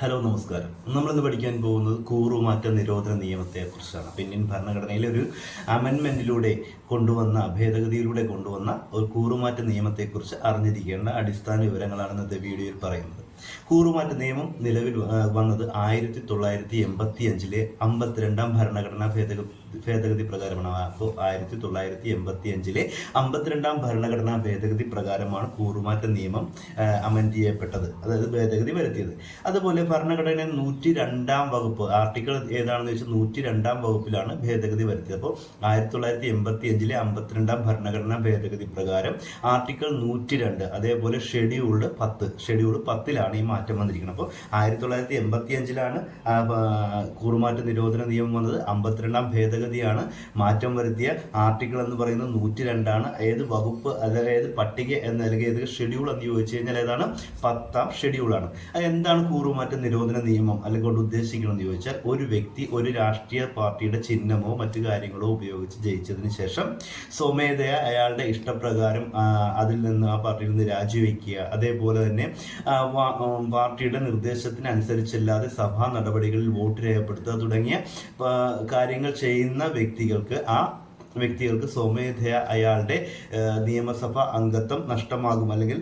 Hello നമസ്കാരം. നമ്മളിന്ന് പഠിക്കാൻ പോകുന്നത് കൂറുമാറ്റ നിരോധന നിയമത്തെക്കുറിച്ചാണ്. അപ്പോൾ ഇന്ത്യൻ ഭരണഘടനയിലെ ഒരു അമെൻമെന്റിലൂടെ കൊണ്ടുവന്ന ഭേദഗതിയിലൂടെ കൊണ്ടുവന്ന ഒരു കൂറുമാറ്റ നിയമത്തെക്കുറിച്ച് അറിഞ്ഞിരിക്കേണ്ട അടിസ്ഥാന വിവരങ്ങളാണ് ഇന്നത്തെ വീഡിയോയിൽ പറയുന്നത്. കൂറുമാറ്റ നിയമം നിലവിൽ വന്നത് ആയിരത്തി തൊള്ളായിരത്തി എൺപത്തി അഞ്ചിലെ അമ്പത്തിരണ്ടാം ഭരണഘടനാ ഭേദഗതി ഭേദഗതി പ്രകാരമാണ്. അപ്പോൾ ആയിരത്തി തൊള്ളായിരത്തി എൺപത്തി അഞ്ചിലെ അമ്പത്തിരണ്ടാം ഭരണഘടനാ ഭേദഗതി പ്രകാരമാണ് കൂറുമാറ്റ നിയമം അമെൻഡ് ചെയ്യപ്പെട്ടത്. അതായത് ഭേദഗതി വരുത്തിയത്. അതുപോലെ ഭരണഘടന നൂറ്റി രണ്ടാം വകുപ്പ് ആർട്ടിക്കിൾ ഏതാണെന്ന് വെച്ചാൽ നൂറ്റി രണ്ടാം വകുപ്പിലാണ് ഭേദഗതി വരുത്തിയത്. അപ്പോൾ ആയിരത്തി തൊള്ളായിരത്തി എൺപത്തി അഞ്ചിലെ അമ്പത്തിരണ്ടാം ഭരണഘടനാ ഭേദഗതി പ്രകാരം ആർട്ടിക്കിൾ നൂറ്റി രണ്ട് അതേപോലെ ഷെഡ്യൂൾഡ് പത്ത് ഷെഡ്യൂൾ പത്തിലാണ് ഈ മാറ്റം വന്നിരിക്കുന്നത്. അപ്പോൾ ആയിരത്തി തൊള്ളായിരത്തി എൺപത്തി അഞ്ചിലാണ് കൂറുമാറ്റ നിരോധന നിയമം വന്നത്. അമ്പത്തിരണ്ടാം ഭേദഗതിയാണ് മാറ്റം വരുത്തിയ ആർട്ടിക്കിൾ എന്ന് പറയുന്നത് നൂറ്റി രണ്ടാണ് ഏത് വകുപ്പ് അതായത് പട്ടിക എന്ന അല്ലെങ്കിൽ ഏത് ഷെഡ്യൂൾ എന്ന് ചോദിച്ചു കഴിഞ്ഞാൽ ഏതാണ്? പത്താം ഷെഡ്യൂളാണ് അത് എന്താണ് കൂറുമാറ്റ നിരോധന നിയമം അല്ലെങ്കിൽ കൊണ്ട് ഉദ്ദേശിക്കണമെന്ന് ചോദിച്ചാൽ ഒരു വ്യക്തി ഒരു രാഷ്ട്രീയ പാർട്ടിയുടെ ചിഹ്നമോ മറ്റു കാര്യങ്ങളോ ഉപയോഗിച്ച് ജയിച്ചതിന് ശേഷം സ്വമേധയ അയാളുടെ ഇഷ്ടപ്രകാരം അതിൽ നിന്ന് ആ പാർട്ടിയിൽ നിന്ന് രാജിവെക്കുക. അതേപോലെ തന്നെ പാർട്ടിയുടെ നിർദ്ദേശത്തിനനുസരിച്ചല്ലാതെ സഭാ നടപടികളിൽ വോട്ട് രേഖപ്പെടുത്തുക തുടങ്ങിയ കാര്യങ്ങൾ ചെയ്യുന്ന വ്യക്തികൾക്ക് ആ വ്യക്തികൾക്ക് സ്വമേധയ അയാളുടെ നിയമസഭ അംഗത്വം നഷ്ടമാകും അല്ലെങ്കിൽ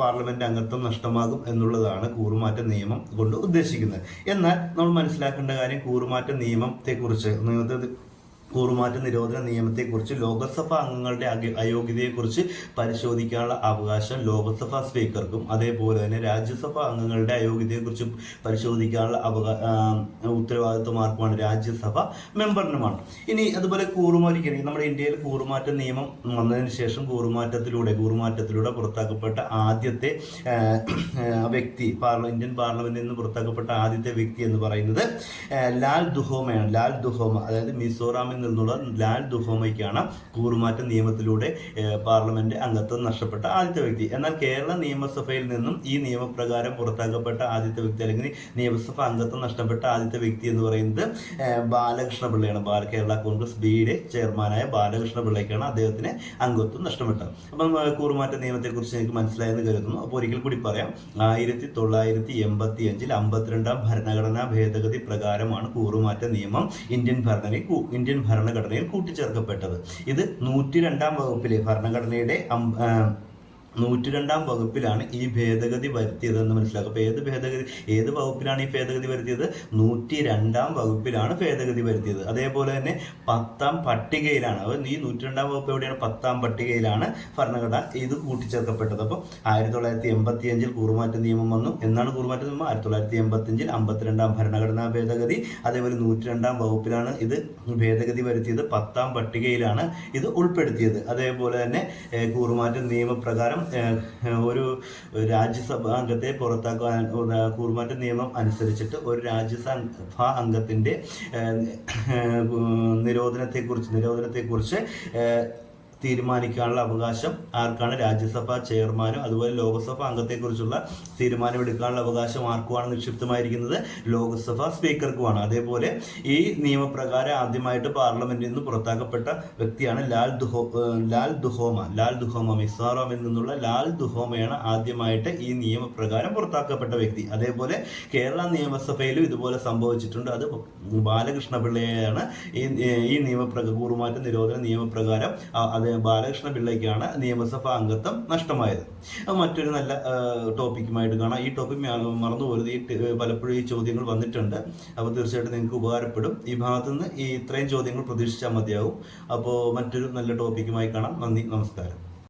പാർലമെന്റ് അംഗത്വം നഷ്ടമാകും എന്നുള്ളതാണ് കൂറുമാറ്റ നിയമം കൊണ്ട് ഉദ്ദേശിക്കുന്നത്. എന്നാൽ നമ്മൾ മനസ്സിലാക്കേണ്ട കാര്യം കൂറുമാറ്റ നിയമത്തെക്കുറിച്ച്. നിയമത്തെ കൂറുമാറ്റ നിരോധന നിയമത്തെക്കുറിച്ച് ലോക്സഭ അംഗങ്ങളുടെ അയോഗ്യതയെക്കുറിച്ച് പരിശോധിക്കാനുള്ള അവകാശം ലോകസഭാ സ്പീക്കർക്കും അതേപോലെ തന്നെ രാജ്യസഭാ അംഗങ്ങളുടെ അയോഗ്യതയെക്കുറിച്ച് പരിശോധിക്കാനുള്ള അവകാ ഉത്തരവാദിത്വമാർക്കുമാണ് രാജ്യസഭ മെമ്പറിനുമാണ്. ഇനി അതുപോലെ കൂറുമാറ്റിക്കണി നമ്മുടെ ഇന്ത്യയിൽ കൂറുമാറ്റ നിയമം വന്നതിന് ശേഷം കൂറുമാറ്റത്തിലൂടെ കൂറുമാറ്റത്തിലൂടെ പുറത്താക്കപ്പെട്ട ആദ്യത്തെ വ്യക്തി പാർല ഇന്ത്യൻ പാർലമെന്റിൽ നിന്ന് പുറത്താക്കപ്പെട്ട ആദ്യത്തെ വ്യക്തി എന്ന് പറയുന്നത് ലാൽ ദുഹോമയാണ്. ലാൽ ദുഹോമ അതായത് മിസോറാമിൽ നിന്നുള്ള ലാൽ ദുഹോമയ്ക്കാണ് കൂറുമാറ്റ നിയമത്തിലൂടെ പാർലമെന്റ് അംഗത്വം നഷ്ടപ്പെട്ട ആദ്യത്തെ വ്യക്തി. എന്നാൽ കേരള നിയമസഭയിൽ നിന്നും ഈ നിയമപ്രകാരം പുറത്താക്കപ്പെട്ട ആദ്യത്തെ വ്യക്തി അല്ലെങ്കിൽ നിയമസഭ അംഗത്വം നഷ്ടപ്പെട്ട ആദ്യത്തെ വ്യക്തി എന്ന് പറയുന്നത് ബാലകൃഷ്ണ പിള്ളയാണ് ബാല കേരള കോൺഗ്രസ് ബിയുടെ ചെയർമാനായ ബാലകൃഷ്ണ പിള്ളയ്ക്കാണ് അദ്ദേഹത്തിന് അംഗത്വം നഷ്ടപ്പെട്ടത്. അപ്പം കൂറുമാറ്റ നിയമത്തെക്കുറിച്ച് എനിക്ക് മനസ്സിലായെന്ന് കരുതുന്നു. അപ്പോൾ ഒരിക്കൽ കൂടി പറയാം. ആയിരത്തി തൊള്ളായിരത്തി എൺപത്തി അഞ്ചിൽ അമ്പത്തിരണ്ടാം ഭരണഘടനാ ഭേദഗതി പ്രകാരമാണ് കൂറുമാറ്റ നിയമം ഇന്ത്യൻ ഭരണയിൽ ഇന്ത്യൻ ഭരണഘടനയിൽ കൂട്ടിച്ചേർക്കപ്പെട്ടത്. ഇത് നൂറ്റി രണ്ടാം വകുപ്പിലെ ഭരണഘടനയുടെ നൂറ്റി രണ്ടാം വകുപ്പിലാണ് ഈ ഭേദഗതി വരുത്തിയതെന്ന് മനസ്സിലാക്കുക അപ്പോൾ ഏത് ഭേദഗതി ഏത് വകുപ്പിലാണ് ഈ ഭേദഗതി വരുത്തിയത്? നൂറ്റി രണ്ടാം വകുപ്പിലാണ് ഭേദഗതി വരുത്തിയത്. അതേപോലെ തന്നെ പത്താം പട്ടികയിലാണ്. അപ്പോൾ ഈ നൂറ്റി രണ്ടാം വകുപ്പ് എവിടെയാണ്? പത്താം പട്ടികയിലാണ് ഭരണഘടന ഇത് കൂട്ടിച്ചേർക്കപ്പെട്ടത്. അപ്പോൾ ആയിരത്തി തൊള്ളായിരത്തി എൺപത്തി അഞ്ചിൽ കൂറുമാറ്റ നിയമം വന്നു. എന്നാണ് കൂറുമാറ്റ നിയമം? ആയിരത്തി തൊള്ളായിരത്തി എൺപത്തി അഞ്ചിൽ അമ്പത്തിരണ്ടാം ഭരണഘടനാ ഭേദഗതി. അതേപോലെ നൂറ്റി രണ്ടാം വകുപ്പിലാണ് ഇത് ഭേദഗതി വരുത്തിയത്. പത്താം പട്ടികയിലാണ് ഇത് ഉൾപ്പെടുത്തിയത്. അതേപോലെ തന്നെ കൂറുമാറ്റ നിയമപ്രകാരം ഒരു രാജ്യസഭാ അംഗത്തെ പുറത്താക്കാൻ കൂറുമാറ്റ നിയമം അനുസരിച്ചിട്ട് ഒരു രാജ്യസഭാ അംഗത്തിന്റെ നിരോധനത്തെക്കുറിച്ച് നിരോധനത്തെക്കുറിച്ച് തീരുമാനിക്കാനുള്ള അവകാശം ആർക്കാണ്? രാജ്യസഭാ ചെയർമാനും അതുപോലെ ലോക്സഭാ അംഗത്തെക്കുറിച്ചുള്ള തീരുമാനം എടുക്കാനുള്ള അവകാശം ആർക്കുമാണ് നിക്ഷിപ്തമായിരിക്കുന്നത്? ലോക്സഭാ സ്പീക്കർക്കുമാണ്. അതേപോലെ ഈ നിയമപ്രകാരം ആദ്യമായിട്ട് പാർലമെന്റിൽ നിന്ന് പുറത്താക്കപ്പെട്ട വ്യക്തിയാണ് ലാൽ ദുഹോ ലാൽ ദുഹോമ. ലാൽ ദുഹോമ മിസോറാമിൽ നിന്നുള്ള ലാൽ ദുഹോമയാണ് ആദ്യമായിട്ട് ഈ നിയമപ്രകാരം പുറത്താക്കപ്പെട്ട വ്യക്തി. അതേപോലെ കേരള നിയമസഭയിലും ഇതുപോലെ സംഭവിച്ചിട്ടുണ്ട്. അത് ബാലകൃഷ്ണപിള്ളയാണ് ഈ ഈ നിയമപ്രക കൂറുമാറ്റ നിരോധന നിയമപ്രകാരം ആ- അത് ബാലകൃഷ്ണ പിള്ളയ്ക്കാണ് നിയമസഭാ അംഗത്വം നഷ്ടമായത്. അത് മറ്റൊരു നല്ല ടോപ്പിക്കുമായിട്ട് കാണാം. ഈ ടോപ്പിക് മറന്നുപോലും ഈ പലപ്പോഴും ഈ ചോദ്യങ്ങൾ വന്നിട്ടുണ്ട്. അപ്പോൾ തീർച്ചയായിട്ടും നിങ്ങൾക്ക് ഉപകാരപ്പെടും. ഈ ഭാഗത്തു നിന്ന് ഈ ഇത്രയും ചോദ്യങ്ങൾ പ്രതീക്ഷിച്ചാൽ മതിയാവും. അപ്പോൾ മറ്റൊരു നല്ല ടോപ്പിക്കുമായി കാണാം. നന്ദി നമസ്കാരം.